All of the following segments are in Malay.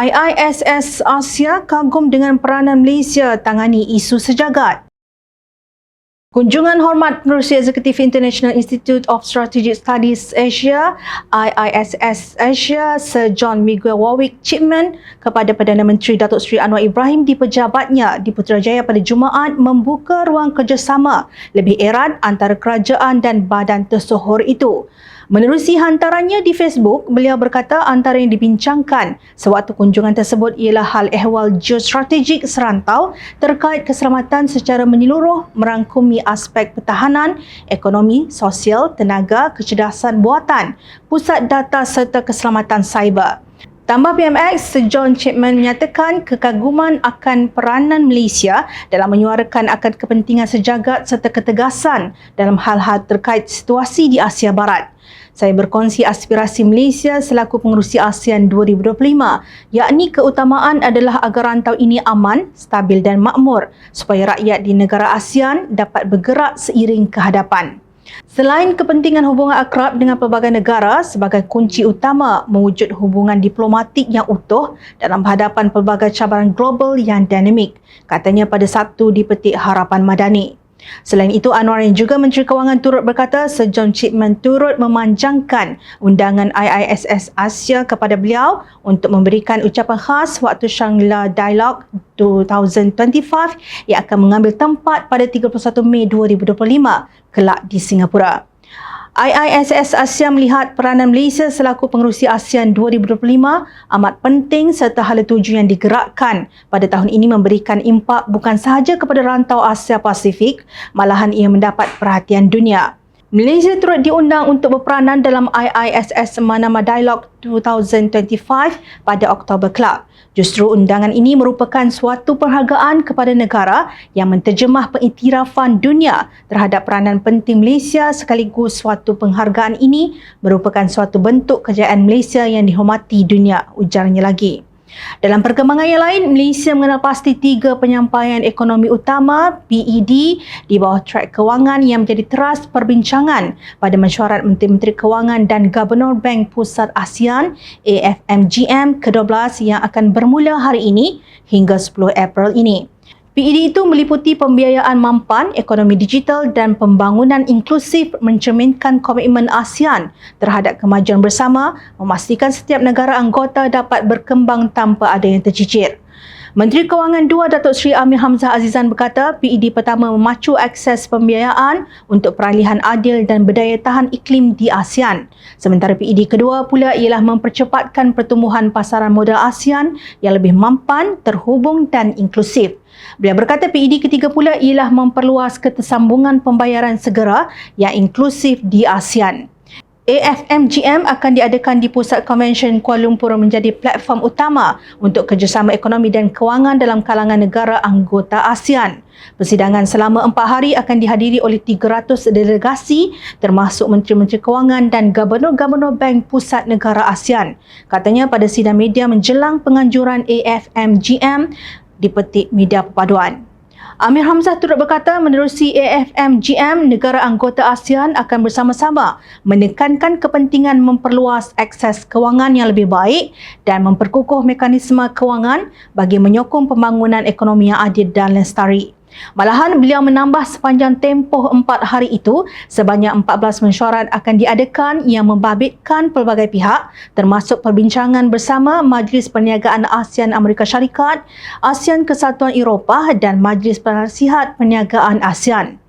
IISS Asia kagum dengan peranan Malaysia tangani isu sejagat. Kunjungan hormat Penerusi Eksekutif International Institute of Strategic Studies Asia IISS Asia Sir John Miguel Warwick Chipman kepada Perdana Menteri Datuk Seri Anwar Ibrahim di pejabatnya di Putrajaya pada Jumaat membuka ruang kerjasama lebih erat antara kerajaan dan badan tersohor itu. Menerusi hantarannya di Facebook, beliau berkata antara yang dibincangkan sewaktu kunjungan tersebut ialah hal ehwal geostrategik serantau terkait keselamatan secara menyeluruh merangkumi aspek pertahanan, ekonomi, sosial, tenaga, kecerdasan buatan, pusat data serta keselamatan cyber. Tambah PMX, John Chapman menyatakan kekaguman akan peranan Malaysia dalam menyuarakan akan kepentingan sejagat serta ketegasan dalam hal-hal terkait situasi di Asia Barat. Saya berkongsi aspirasi Malaysia selaku pengurusi ASEAN 2025, yakni keutamaan adalah agar rantau ini aman, stabil dan makmur supaya rakyat di negara ASEAN dapat bergerak seiring ke hadapan. Selain kepentingan hubungan akrab dengan pelbagai negara sebagai kunci utama mewujud hubungan diplomatik yang utuh dalam hadapan pelbagai cabaran global yang dinamik, katanya pada Sabtu di Petik Harapan Madani. Selain itu, Anwar yang juga Menteri Kewangan turut berkata Sir John Chipman turut memanjangkan undangan IISS Asia kepada beliau untuk memberikan ucapan khas waktu Shangri-La Dialogue 2025 yang akan mengambil tempat pada 31 Mei 2025 kelak di Singapura. IISS Asia melihat peranan Malaysia selaku pengerusi ASEAN 2025 amat penting serta hala tuju yang digerakkan pada tahun ini memberikan impak bukan sahaja kepada rantau Asia Pasifik, malahan ia mendapat perhatian dunia. Malaysia turut diundang untuk berperanan dalam IISS Manama Dialogue 2025 pada Oktober kelak. Justru undangan ini merupakan suatu penghargaan kepada negara yang menterjemah pengiktirafan dunia terhadap peranan penting Malaysia sekaligus suatu penghargaan ini merupakan suatu bentuk kejayaan Malaysia yang dihormati dunia, ujarnya lagi. Dalam perkembangan yang lain, Malaysia mengenal pasti tiga penyampaian ekonomi utama PED di bawah track kewangan yang menjadi teras perbincangan pada mesyuarat Menteri-Menteri Kewangan dan Gubernur Bank Pusat ASEAN AFMGM ke-12 yang akan bermula hari ini hingga 10 April ini. PED itu meliputi pembiayaan mampan, ekonomi digital dan pembangunan inklusif mencerminkan komitmen ASEAN terhadap kemajuan bersama, memastikan setiap negara anggota dapat berkembang tanpa ada yang tercicir. Menteri Kewangan II Datuk Seri Amir Hamzah Azizan berkata PED pertama memacu akses pembiayaan untuk peralihan adil dan berdaya tahan iklim di ASEAN. Sementara PED kedua pula ialah mempercepatkan pertumbuhan pasaran modal ASEAN yang lebih mampan, terhubung dan inklusif. Beliau berkata PED ketiga pula ialah memperluas ketersambungan pembayaran segera yang inklusif di ASEAN. AFMGM akan diadakan di Pusat Konvensyen Kuala Lumpur menjadi platform utama untuk kerjasama ekonomi dan kewangan dalam kalangan negara anggota ASEAN. Persidangan selama empat hari akan dihadiri oleh 300 delegasi termasuk Menteri-Menteri Kewangan dan Gubernur-Gubernur Bank Pusat Negara ASEAN. Katanya pada sidang media menjelang penganjuran AFMGM di petik media perpaduan. Amir Hamzah turut berkata menerusi AFMGM, negara anggota ASEAN akan bersama-sama menekankan kepentingan memperluas akses kewangan yang lebih baik dan memperkukuh mekanisme kewangan bagi menyokong pembangunan ekonomi yang adil dan lestari. Malahan beliau menambah sepanjang tempoh empat hari itu, sebanyak 14 mesyuarat akan diadakan yang membabitkan pelbagai pihak termasuk perbincangan bersama Majlis Perniagaan ASEAN Amerika Syarikat, ASEAN Kesatuan Eropah dan Majlis Penasihat Perniagaan ASEAN.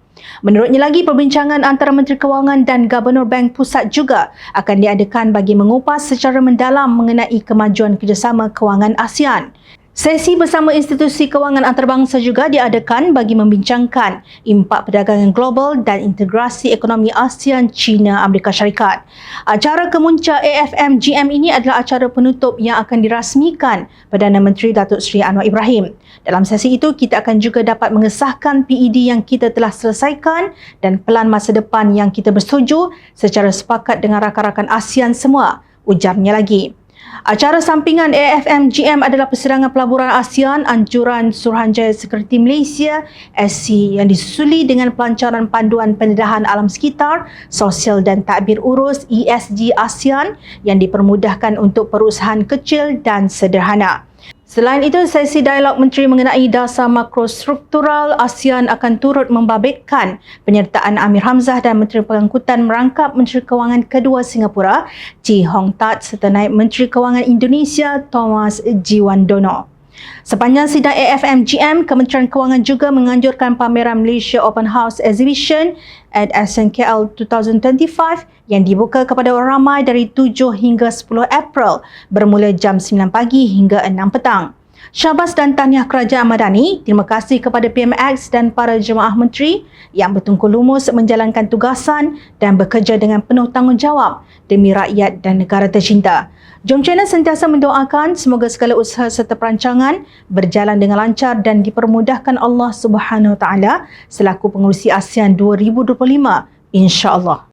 Menurutnya lagi, perbincangan antara Menteri Kewangan dan Gubernur Bank Pusat juga akan diadakan bagi mengupas secara mendalam mengenai kemajuan kerjasama kewangan ASEAN. Sesi bersama institusi kewangan antarabangsa juga diadakan bagi membincangkan impak perdagangan global dan integrasi ekonomi ASEAN China Amerika Syarikat. Acara kemunca AFMGM ini adalah acara penutup yang akan dirasmikan Perdana Menteri Datuk Seri Anwar Ibrahim. Dalam sesi itu kita akan juga dapat mengesahkan PED yang kita telah selesaikan dan pelan masa depan yang kita bersetuju secara sepakat dengan rakan-rakan ASEAN semua, ujarnya lagi. Acara sampingan AFMGM adalah persidangan pelaburan ASEAN Anjuran Suruhanjaya Sekuriti Malaysia SC yang disusuli dengan pelancaran panduan pendedahan alam sekitar, sosial dan takbir urus ESG ASEAN yang dipermudahkan untuk perusahaan kecil dan sederhana. Selain itu, sesi dialog menteri mengenai dasar makrostruktural ASEAN akan turut membabitkan penyertaan Amir Hamzah dan Menteri Pengangkutan merangkap Menteri Kewangan kedua Singapura, Chi Hong Tat serta naib Menteri Kewangan Indonesia, Thomas Jiwandono. Sepanjang sidang AFMGM, Kementerian Kewangan juga menganjurkan pameran Malaysia Open House Exhibition at SNKL 2025 yang dibuka kepada orang ramai dari 7 hingga 10 April bermula jam 9 pagi hingga 6 petang. Syabas dan tahniah Kerajaan Madani, terima kasih kepada PMX dan para jemaah menteri yang bertungkul lumus menjalankan tugasan dan bekerja dengan penuh tanggungjawab demi rakyat dan negara tercinta. Jom Channel sentiasa mendoakan semoga segala usaha serta perancangan berjalan dengan lancar dan dipermudahkan Allah Subhanahu Taala selaku pengurusi ASEAN 2025 insya-Allah.